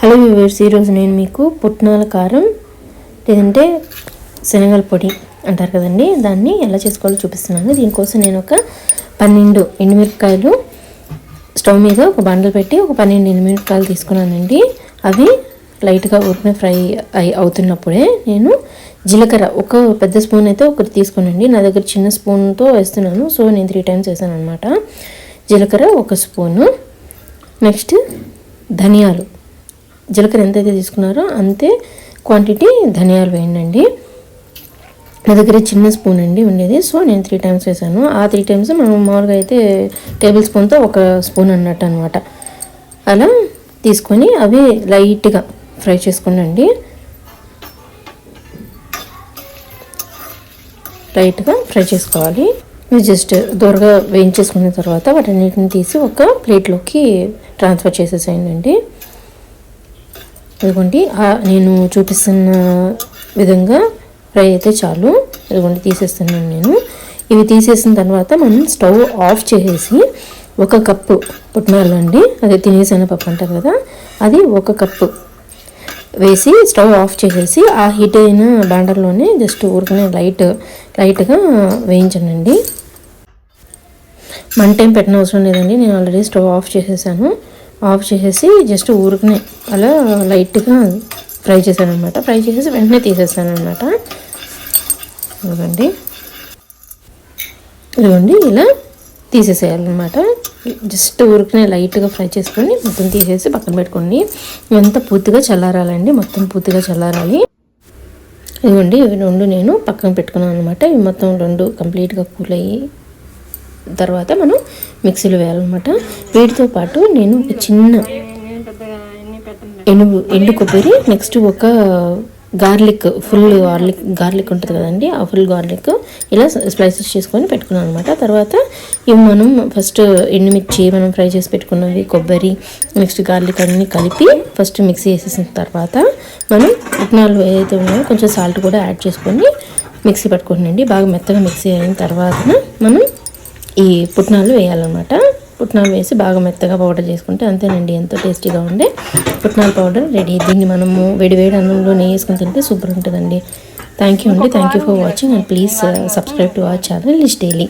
Hello viewers ఈరోజు నేను మీకు పుట్నాల కారం లేదంటే శనగల పొడి అంటారు కదండి. దాన్ని ఎలా చేసుకోవాలో చూపిస్తున్నాను. దీనికోసం నేను ఒక పన్నెండు ఎండుమిరపకాయలు స్టవ్ మీద ఒక బండలు పెట్టి ఒక పన్నెండు ఎండుమిరపకాయలు తీసుకున్నానండి. అవి లైట్గా ఉరికిన ఫ్రై అయి అవుతున్నప్పుడే నేను జీలకర్ర ఒక పెద్ద స్పూన్ అయితే ఒకటి తీసుకునండి నా దగ్గర చిన్న స్పూన్తో వేస్తున్నాను. సో నేను త్రీ టైమ్స్ వేసాను అనమాట జీలకర్ర ఒక స్పూను. నెక్స్ట్ ధనియాలు. జీలకర్ర ఎంతైతే తీసుకున్నారో అంతే క్వాంటిటీ ధనియాలు వేయండి. నా దగ్గర చిన్న స్పూన్ అండి ఉండేది. సో నేను త్రీ టైమ్స్ వేసాను. ఆ త్రీ టైమ్స్ మనం మామూలుగా అయితే టేబుల్ స్పూన్తో ఒక స్పూన్ అన్నట్టు అనమాట అలా తీసుకొని అవి లైట్గా ఫ్రై చేసుకోండి లైట్గా ఫ్రై చేసుకోవాలి. ఇవి జస్ట్ దూరగా వేయించేసుకున్న తర్వాత వాటన్నిటిని తీసి ఒక ప్లేట్లోకి ట్రాన్స్ఫర్ చేసేసేయండి. ఇదిగోండి నేను చూపిస్తున్న విధంగా ఫ్రై అయితే చాలు. ఇదిగోండి తీసేస్తున్నాను నేను. ఇవి తీసేసిన తర్వాత మనం స్టవ్ ఆఫ్ చేసేసి ఒక కప్పు పుట్నాలు అండి అదే తినేసిన పప్పు అంటారు కదా అది ఒక కప్పు వేసి స్టవ్ ఆఫ్ చేసేసి ఆ హీట్ అయిన బ్యాండర్లోనే జస్ట్ ఊరికనే లైట్ లైట్గా వేయించనండి. మంట ఏం పెట్టిన అవసరం లేదండి నేను ఆల్రెడీ స్టవ్ ఆఫ్ చేసేసాను. ఆఫ్ చేసేసి జస్ట్ ఊరికనే అలా లైట్గా ఫ్రై చేశాను అనమాట ఫ్రై చేసేసి వెంటనే తీసేసాను అనమాట ఇదిగోండి. ఇదిగోండి ఇలా తీసేసేయాలన్నమాట. జస్ట్ ఊరికనే లైట్గా ఫ్రై చేసుకొని మొత్తం తీసేసి పక్కన పెట్టుకోండి. ఇవంతా పూర్తిగా చల్లారాలండి. మొత్తం పూర్తిగా చల్లారాలి. ఇదిగోండి ఇవి రెండు నేను పక్కన పెట్టుకున్నాను అనమాట ఇవి మొత్తం రెండు కంప్లీట్గా కూల్ అయ్యి తర్వాత మనం మిక్సీలో వేయాలన్నమాట. వీటితో పాటు నేను ఒక చిన్న ఎనుగు ఎండు కొబ్బరి నెక్స్ట్ ఒక గార్లిక్ ఫుల్ గార్లిక్ గార్లిక్ ఉంటుంది కదండి ఆ ఫుల్ గార్లిక్ ఇలా స్లైసెస్ చేసుకొని పెట్టుకున్నాను అనమాట తర్వాత ఇవి మనం ఫస్ట్ ఎండుమిర్చి మనం ఫ్రై చేసి పెట్టుకున్నవి కొబ్బరి నెక్స్ట్ గార్లిక్ అన్నీ కలిపి ఫస్ట్ మిక్సీ వేసేసిన తర్వాత మనం ఉప్నాలు ఏదైతే ఉన్నాయో కొంచెం సాల్ట్ కూడా యాడ్ చేసుకొని మిక్సీ పట్టుకుంటుండండి బాగా మెత్తగా మిక్సీ అయిన తర్వాత మనం ఈ పుట్నాలు వేయాలన్నమాట. పుట్నాలు వేసి బాగా మెత్తగా పౌడర్ చేసుకుంటే అంతేనండి ఎంతో టేస్టీగా ఉండే పుట్నాల పౌడర్ రెడీ దీన్ని మనము వేడి వేడి అన్నంలో నెయ్యి వేసుకొని తింటే సూపర్ ఉంటుందండి. థ్యాంక్ యూ అండి. Thank you for watching and please subscribe to our channel is daily